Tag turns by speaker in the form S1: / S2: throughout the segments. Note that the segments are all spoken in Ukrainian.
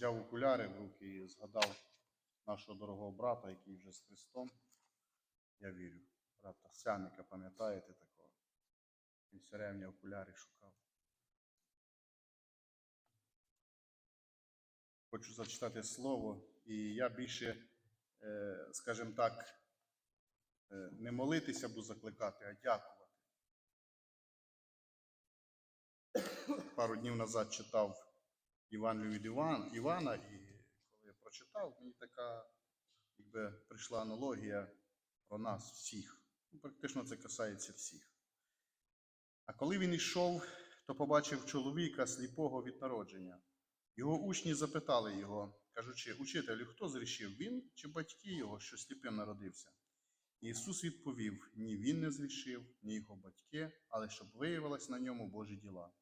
S1: взяв окуляри в руки і згадав нашого дорогого брата, який вже з Христом. Я вірю. Брата Сяника, пам'ятаєте такого? Він все рівня окуляри шукав. Хочу зачитати слово, і я більше, е, скажімо так, е, не молитися буду закликати, а дякувати. Пару днів назад читав Євангелію від Іван, Івана, і коли я прочитав, мені така якби, прийшла аналогія про нас всіх. Ну, практично це касається всіх. А коли він йшов, то побачив чоловіка сліпого від народження. Його учні запитали його, кажучи, учителю, хто зрішив, він чи батьки його, що сліпим народився? І Ісус відповів: ні він не зрішив, ні його батьки, але щоб виявилось на ньому Божі діла.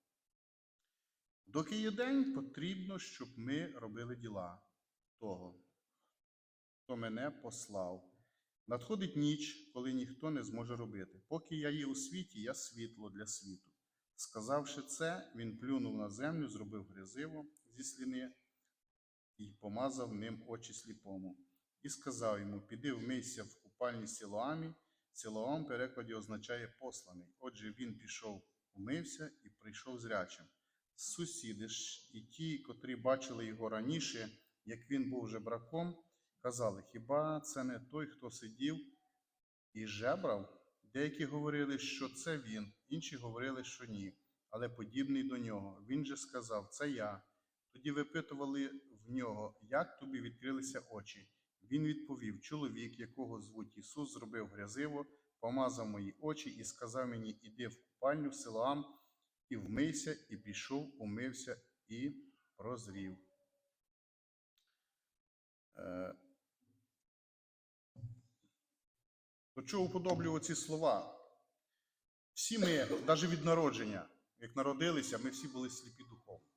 S1: Доки є день, потрібно, щоб ми робили діла того, хто мене послав. Надходить ніч, коли ніхто не зможе робити. Поки я є у світі, я світло для світу. Сказавши це, він плюнув на землю, зробив грязиво зі сліни і помазав ним очі сліпому. І сказав йому: Піди вмийся в купальні Силоамі. Силоам в перекладі означає посланий. Отже, він пішов, умився і прийшов зрячим. Сусіди ж і ті, котрі бачили його раніше, як він був жебраком, казали: Хіба це не той, хто сидів і жебрав? Деякі говорили, що це він, інші говорили, що ні, але подібний до нього. Він же сказав: Це я. Тоді випитували в нього, як тобі відкрилися очі. Він відповів: Чоловік, якого звуть Ісус, зробив грязиво, помазав мої очі і сказав мені: Іди в купальню в Силоам, і вмийся, і пішов, умився і прозрів. Е, До чого уподоблюю ці слова? Всі ми, навіть від народження, як народилися, ми всі були сліпі духовно.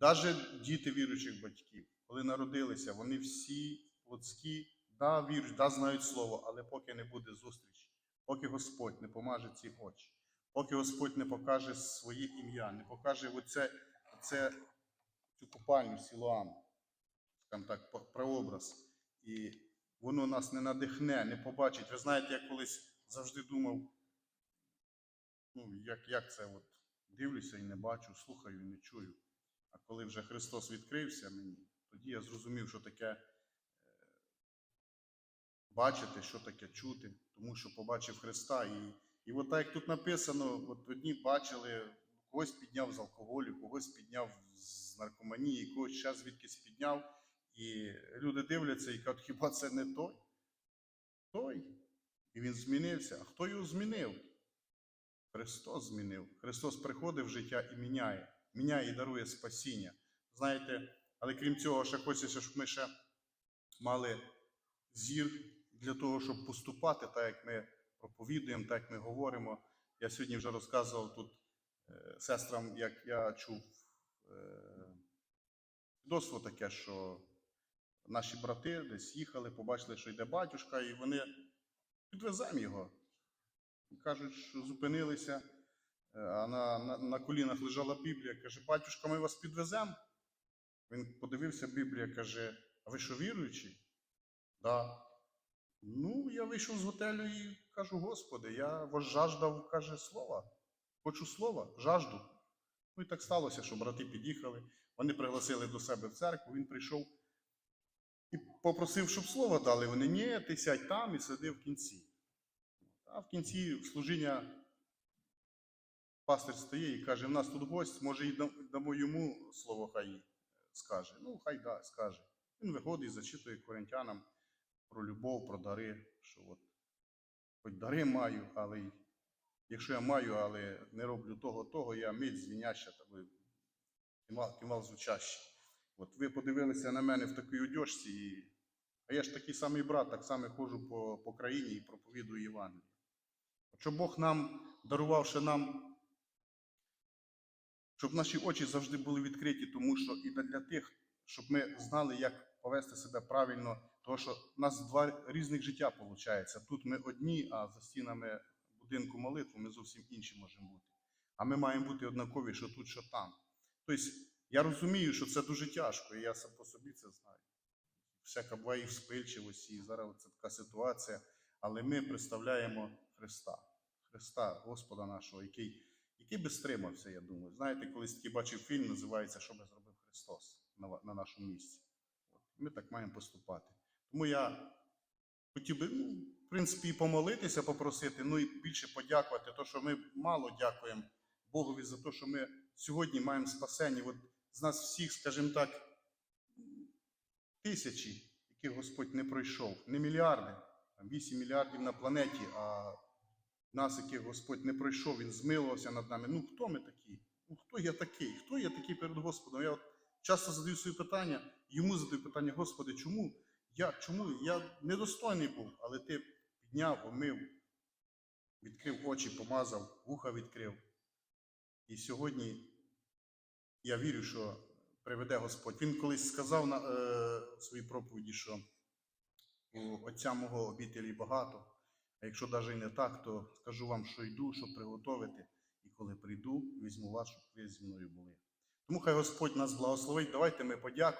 S1: Навіть діти віруючих батьків, коли народилися, вони всі плотські, да, вірують, да, знають слово, але поки не буде зустрічі, поки Господь не помаже ці очі, поки Господь не покаже своє ім'я, не покаже оце, оце, цю купальню Сілуам, скажімо так, прообраз. І воно нас не надихне, не побачить. Ви знаєте, я колись завжди думав, ну, як, як це от дивлюся і не бачу, слухаю і не чую. А коли вже Христос відкрився мені, тоді я зрозумів, що таке е, бачити, що таке чути, тому що побачив Христа. І, і от так як тут написано, от одні бачили, когось підняв з алкоголю, когось підняв з наркоманії, когось ще звідкись підняв. І люди дивляться і кажуть, хіба це не той? Той. І він змінився. А хто його змінив? Христос змінив. Христос приходить в життя і міняє. Міняє і дарує спасіння. Знаєте, але крім цього, ще хочеться, щоб ми ще мали зір для того, щоб поступати, так як ми проповідуємо, так ми говоримо. Я сьогодні вже розказував тут е, сестрам, як я чув е, свідоцтво таке, що наші брати десь їхали, побачили, що йде батюшка, і вони підвеземо його. Кажуть, що зупинилися, е, а на, на, на колінах лежала Біблія. Каже, батюшка, ми вас підвеземо. Він подивився Біблія, каже: А ви що віруючий? Да. Ну, я вийшов з готелю і кажу, Господи, я жаждав, каже, слова. Хочу слова, жажду. Ну і так сталося, що брати під'їхали, вони пригласили до себе в церкву, він прийшов і попросив, щоб слово дали. Вони, ні, ти сядь там і сиди в кінці. А в кінці служіння пастир стає і каже: в нас тут гость, може, і дамо йому слово хай скаже. Ну, хай да, скаже. Він виходить зачитує коринтянам про любов, про дари, що от хоч дари маю, але якщо я маю, але не роблю того, того, я мить звіняща та кимал звучащий. От ви подивилися на мене в такій одежці, і... а я ж такий самий брат, так само ходжу по, по країні і проповідую Євангеліє. От Щоб Бог нам, дарувавши нам, щоб наші очі завжди були відкриті, тому що і для тих, щоб ми знали, як повести себе правильно, тому що в нас два різних життя виходить. Тут ми одні, а за стінами будинку молитви ми зовсім інші можемо бути. А ми маємо бути однакові, що тут, що там. Тобто Я розумію, що це дуже тяжко, і я сам по собі це знаю. Всяка буває і вспильчивості, і зараз це така ситуація. Але ми представляємо Христа, Христа, Господа нашого, який, який би стримався, я думаю. Знаєте, колись такий бачив фільм, називається Що би зробив Христос на, на нашому місці. От. Ми так маємо поступати. Тому я хотів би, ну, в принципі, і помолитися, попросити, ну і більше подякувати, то, що ми мало дякуємо Богові за те, що ми сьогодні маємо спасення. От з нас всіх, скажімо так, тисячі, яких Господь не пройшов, не мільярди, там 8 мільярдів на планеті, а нас, яких Господь не пройшов, Він змилувався над нами. Ну хто ми такі? Ну хто я такий? Хто я такий перед Господом? Я от часто задаю свої питання, йому задаю питання, Господи, чому? Я, чому? Я недостойний був, але ти підняв, омив, відкрив очі, помазав, вуха відкрив. І сьогодні я вірю, що приведе Господь. Він колись сказав на е, своїй проповіді, що у отця мого обітелі багато. А якщо навіть не так, то скажу вам, що йду, щоб приготовити, і коли прийду, візьму вас, щоб ви зі мною були. Тому хай Господь нас благословить. Давайте ми подякуємо.